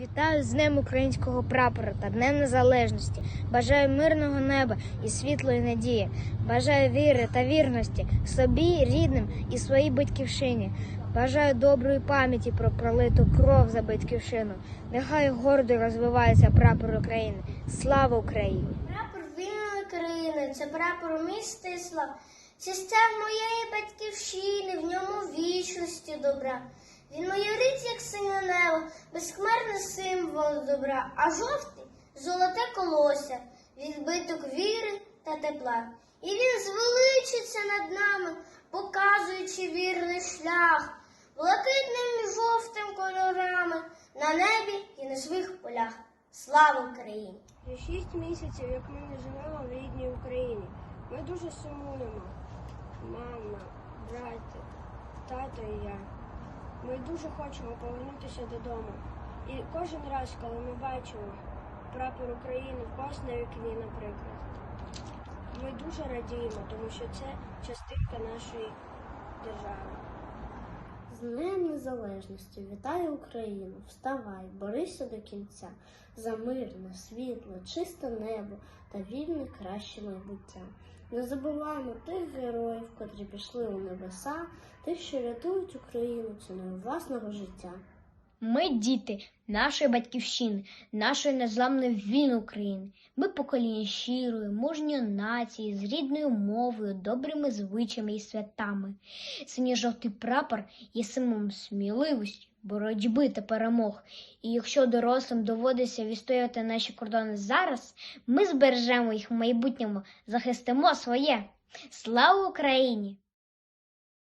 Вітаю з Днем українського прапора та Днем Незалежності. Бажаю мирного неба і світлої надії. Бажаю віри та вірності собі, рідним і своїй батьківщині. Бажаю доброї пам'яті про пролиту кров за батьківщину. Нехай гордо розвивається прапор України. Слава Україні! Прапор вільної країни це прапор міста і слав. Моєї батьківщини, в ньому вічності добра. Він майорить, як синє небо, безхмарний символ добра, а жовтий золоте колося, відбиток віри та тепла. І він звеличиться над нами, показуючи вірний шлях, блакитним і жовтим кольорами на небі і на своїх полях. Слава Україні! Вже шість місяців, як ми не живемо в рідній Україні. Ми дуже сумуємо. Мама, браття, тато і я. Ми дуже хочемо повернутися додому. І кожен раз, коли ми бачимо прапор України в когось на вікні, наприклад, ми дуже радіємо, тому що це частинка нашої держави. З Днем Незалежності вітаю Україну! Вставай, борися до кінця за мирне, світле, чисте небо та вільне краще майбуття. Не забуваємо тих героїв, котрі пішли у небеса, тих, що рятують Україну ціною власного життя. Ми діти нашої батьківщини, нашої незламної вільної України. Ми покоління щирої, мужньої нації, з рідною мовою, добрими звичаями і святами. Синьо-жовтий прапор є символом сміливості, боротьби та перемог. І якщо дорослим доводиться відстояти наші кордони зараз, ми збережемо їх в майбутньому, захистимо своє. Слава Україні!